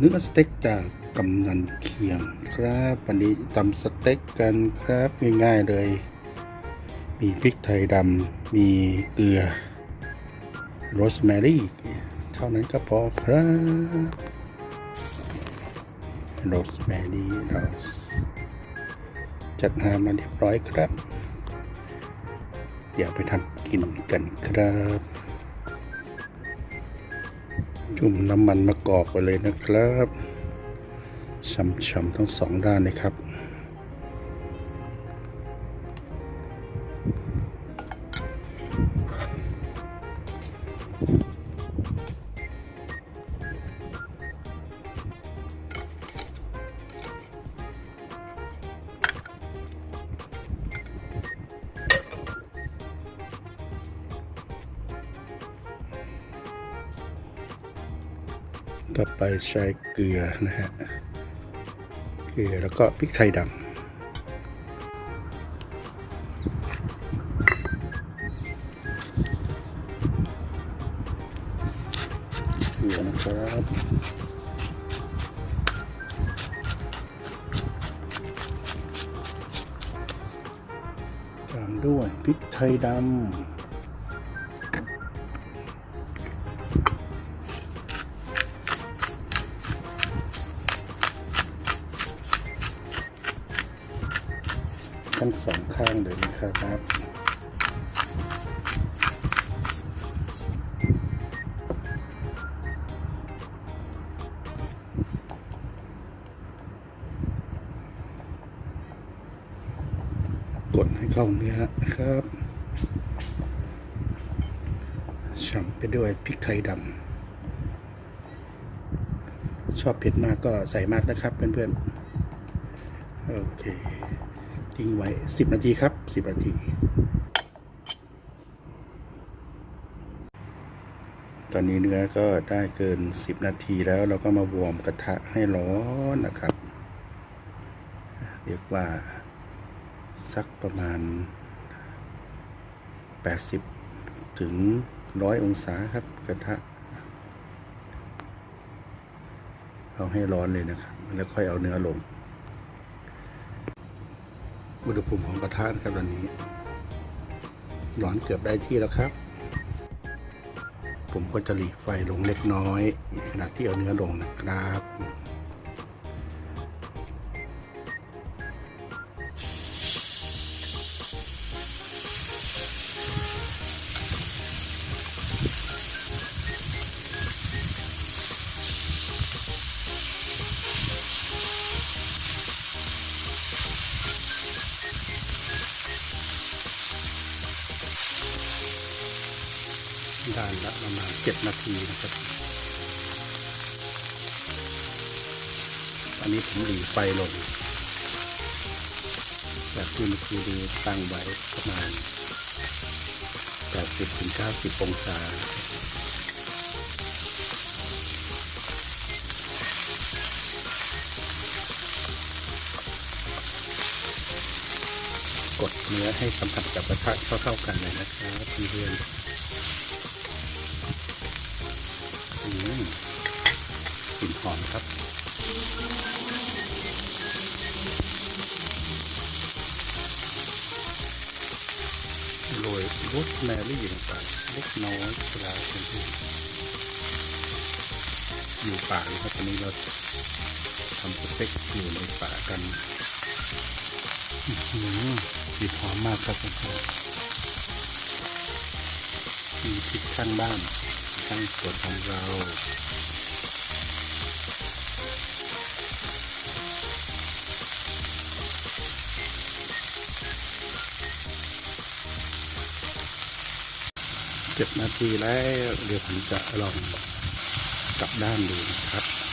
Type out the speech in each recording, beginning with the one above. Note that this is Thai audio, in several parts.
เนื้อสเต็กจากกำนันเคียงครับวันนี้ทำสเต็กกันครับง่ายๆเลย มีพริกไทยดำมีเกลือโรสแมรี่เท่านั้นก็พอครับโรสแมรี่เราจัดหามาเรียบร้อยครับ เดี๋ยวไปทำกินกันครับ จุ่มน้ำมันมะกอกไปเลยนะครับช่ำๆทั้งสองด้านเลยครับ ต่อไปใช้เกลือนะฮะ เกลือแล้วก็พริกไทยดำเกลือนะครับตามด้วยพริกไทยดำ ทั้งสองข้างเลยนะครับกดให้เข้าเนื้อนะครับช่ำไปด้วยพริกไทยดำชอบเผ็ดมากก็ใส่มากนะครับเพื่อนๆ โอเค ทิ้งไว้ 10 นาทีครับ 10 นาที ตอนนี้เนื้อก็ได้เกิน 10 นาทีแล้วเราก็มาวอร์มกระทะให้ร้อนนะครับ เรียกว่า สักประมาณ 80 ถึง 100 องศาครับกระทะเอาให้ร้อนเลยนะครับ แล้วค่อยเอาเนื้อลง อุณหภูมิของกระทะนะครับตอนนี้ร้อนเกือบได้ที่แล้วครับ ผมก็จะหลีไฟลงเล็กน้อยขณะที่เอาเนื้อลงนะครับ ด้านละประมาณ7นาทีนะครับ อันนี้ผมหลีไฟลงแบบที่เมื่อกี้นี้ตั้งไว้ประมาณ80ถึง90องศากดเนื้อให้สัมผัสกับกระทะเข้าๆกันเลยนะครับเพื่อนๆ อืม กลิ่นหอมครับ โรยโรสแมรี่ลงไปเล็กน้อยครับเพื่อนๆอยู่ป่าเลยครับตอนนี้เราทำสเต็กอยู่ในป่ากันอือหือกลิ่นหอมมากครับเพื่อนมีพริกข้างบ้าน ตั้งกดของเราเจ็ดนาทีแล้ว เดี๋ยวผมจะลองกลับด้านดูนะครับ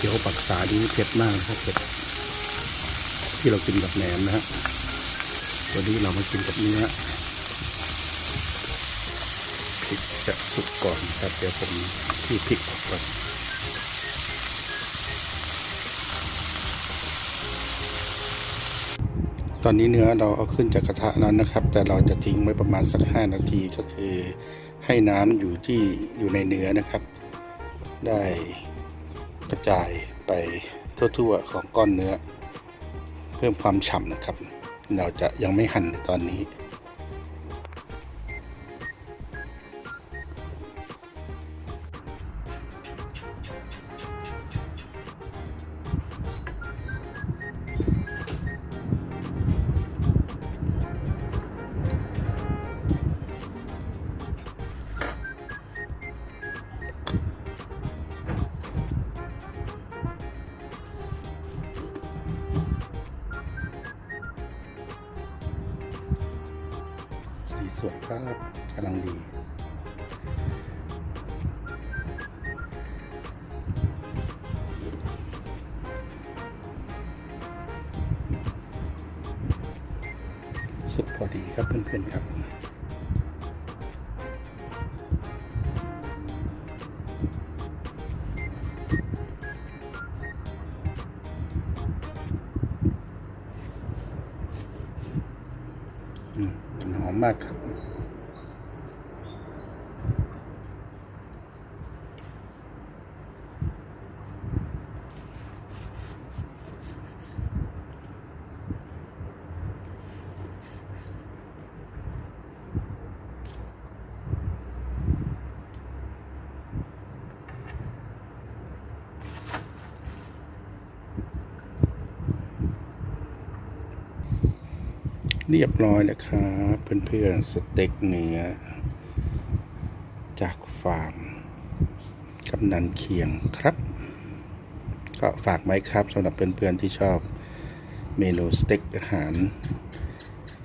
เขียวปักษานี่เผ็ดมากนะครับเผ็ดที่เรากินกับแหนมนะฮะวันนี้เรามากินกับเนื้อพริกจะสุกก่อนครับเดี๋ยวผมที่พริกออกก่อนตอนนี้เนื้อเราเอาขึ้นจากกระทะแล้วนะครับ แต่เราจะทิ้งไว้ประมาณสักห้านาทีก็คือให้น้ำอยู่ที่อยู่ในเนื้อนะครับ ได้ กระจายไปทั่วๆของก้อนเนื้อ เพิ่มความฉ่ำนะครับ เราจะยังไม่หั่นตอนนี้ ครับกำลังดี สุกพอดีครับเพื่อนๆครับอืมกลิ่นหอมมากครับ เรียบร้อยแล้วครับเพื่อนๆสเต็กเนื้อ จากฟาร์มกำนันเคียงครับ ก็ฝากไว้ครับสำหรับเพื่อนๆที่ชอบเมนูสเต็กอาหาร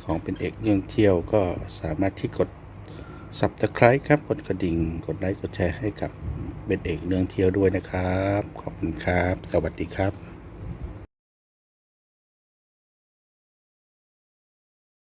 ของเป็นเอกเรื่องเที่ยวก็สามารถที่กด subscribe ครับกดกระดิ่ง กดไลค์กดแชร์ให้กับเป็นเอกเรื่องเที่ยวด้วยนะครับ ขอบคุณครับ สวัสดีครับ